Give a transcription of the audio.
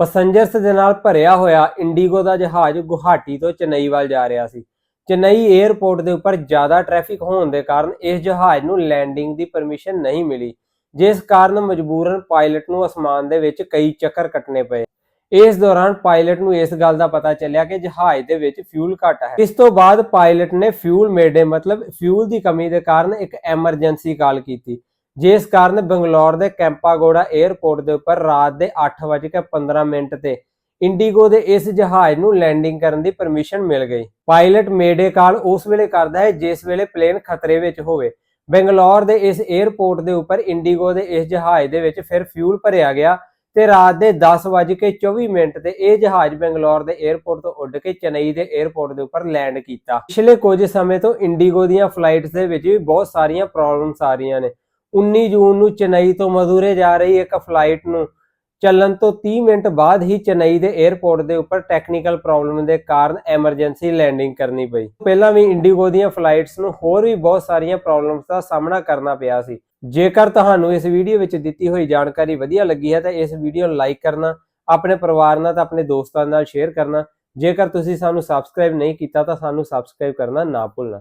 Passengers ਦੇ ਨਾਲ ਭਰਿਆ ਹੋਇਆ ਇੰਡੀਗੋ ਦਾ ਜਹਾਜ਼ ਗੁਹਾਟੀ ਤੋਂ ਚੇਨਈ ਵੱਲ ਜਾ ਰਿਹਾ ਸੀ। ਚੇਨਈ 에ਅਰਪੋਰਟ ਦੇ ਉੱਪਰ ਜ਼ਿਆਦਾ ਟ੍ਰੈਫਿਕ ਹੋਣ ਦੇ ਕਾਰਨ ਇਸ ਜਹਾਜ਼ ਨੂੰ ਲੈਂਡਿੰਗ ਦੀ ਪਰਮਿਸ਼ਨ ਨਹੀਂ ਮਿਲੀ, ਜਿਸ ਕਾਰਨ ਮਜਬੂਰਨ ਪਾਇਲਟ ਨੂੰ ਅਸਮਾਨ ਦੇ ਵਿੱਚ ਕਈ ਚੱਕਰ ਕੱਟਣੇ ਪਏ। ਇਸ ਦੌਰਾਨ ਪਾਇਲਟ ਨੂੰ ਇਸ ਗੱਲ ਦਾ ਪਤਾ ਚੱਲਿਆ ਕਿ ਜਹਾਜ਼ ਦੇ ਵਿੱਚ ਫਿਊਲ ਘੱਟ ਹੈ। ਇਸ ਤੋਂ ਬਾਅਦ ਪਾਇਲਟ ਨੇ ਫਿਊਲ ਮੇਡੇ ਮਤਲਬ ਫਿਊਲ ਦੀ ਕਮੀ ਦੇ ਕਾਰਨ ਇੱਕ ਐਮਰਜੈਂਸੀ ਕਾਲ ਕੀਤੀ। ਜਿਸ ਕਾਰਨ ਬੰਗਲੌਰ ਦੇ ਕੈਂਪਾਗੋੜਾ 에ਅਰਪੋਰਟ ਦੇ ਉੱਪਰ ਰਾਤ ਦੇ 8:15 ਮਿੰਟ ਤੇ ਇੰਡੀਗੋ ਦੇ ਇਸ ਜਹਾਜ਼ ਨੂੰ ਲੈਂਡਿੰਗ ਕਰਨ ਦੀ ਪਰਮਿਸ਼ਨ ਮਿਲ ਗਈ। ਪਾਇਲਟ ਮੇਡੇ ਕਾਲ ਉਸ ਵੇਲੇ ਕਰਦਾ ਹੈ ਜਿਸ ਵੇਲੇ ਪਲੇਨ ਖਤਰੇ ਵਿੱਚ ਹੋਵੇ। ਬੰਗਲੌਰ ਦੇ ਇਸ 에ਅਰਪੋਰਟ ਦੇ ਉੱਪਰ ਇੰਡੀਗੋ ਦੇ ਇਸ ਜਹਾਜ਼ ਦੇ ਵਿੱਚ ਫਿਰ ਫਿਊਲ ਭਰਿਆ ਗਿਆ ਤੇ ਰਾਤ ਦੇ 10:24 ਮਿੰਟ ਤੇ ਇਹ ਜਹਾਜ਼ ਬੰਗਲੌਰ ਦੇ 에ਅਰਪੋਰਟ ਤੋਂ ਉੱਡ ਕੇ ਚੇਨਈ ਦੇ 에ਅਰਪੋਰਟ ਦੇ ਉੱਪਰ ਲੈਂਡ ਕੀਤਾ। ਪਿਛਲੇ ਕੁਝ ਸਮੇਂ ਤੋਂ ਇੰਡੀਗੋ ਦੀਆਂ ਫਲਾਈਟਸ ਦੇ ਵਿੱਚ ਵੀ ਬਹੁਤ ਸਾਰੀਆਂ ਪ੍ਰੋਬਲਮਸ ਆ ਰਹੀਆਂ ਨੇ। 19 ਜੂਨ ਨੂੰ ਚੇਨਈ ਤੋਂ ਮਦੂਰੇ ਜਾ ਰਹੀ ਇੱਕ ਫਲਾਈਟ ਨੂੰ ਚੱਲਣ ਤੋਂ 30 ਮਿੰਟ ਬਾਅਦ ਹੀ ਚੇਨਈ ਦੇ 에ਅਰਪੋਰਟ ਦੇ ਉੱਪਰ ਟੈਕਨੀਕਲ ਪ੍ਰੋਬਲਮ ਦੇ ਕਾਰਨ ਐਮਰਜੈਂਸੀ ਲੈਂਡਿੰਗ ਕਰਨੀ ਪਈ। ਪਹਿਲਾਂ ਵੀ ਇੰਡੀਗੋ ਦੀਆਂ ਫਲਾਈਟਸ ਨੂੰ ਹੋਰ ਵੀ ਬਹੁਤ ਸਾਰੀਆਂ ਪ੍ਰੋਬਲਮਸ ਦਾ ਸਾਹਮਣਾ ਕਰਨਾ ਪਿਆ ਸੀ। ਜੇਕਰ ਤੁਹਾਨੂੰ ਇਸ ਵੀਡੀਓ ਵਿੱਚ ਦਿੱਤੀ ਹੋਈ ਜਾਣਕਾਰੀ ਵਧੀਆ ਲੱਗੀ ਹੈ ਤਾਂ ਇਸ ਵੀਡੀਓ ਨੂੰ ਲਾਈਕ ਕਰਨਾ, ਆਪਣੇ ਪਰਿਵਾਰ ਨਾਲ ਤੇ ਆਪਣੇ ਦੋਸਤਾਂ ਨਾਲ ਸ਼ੇਅਰ ਕਰਨਾ। ਜੇਕਰ ਤੁਸੀਂ ਸਾਨੂੰ ਸਬਸਕ੍ਰਾਈਬ ਨਹੀਂ ਕੀਤਾ ਤਾਂ ਸਾਨੂੰ ਸਬਸਕ੍ਰਾਈਬ ਕਰਨਾ ਨਾ ਭੁੱਲਣਾ।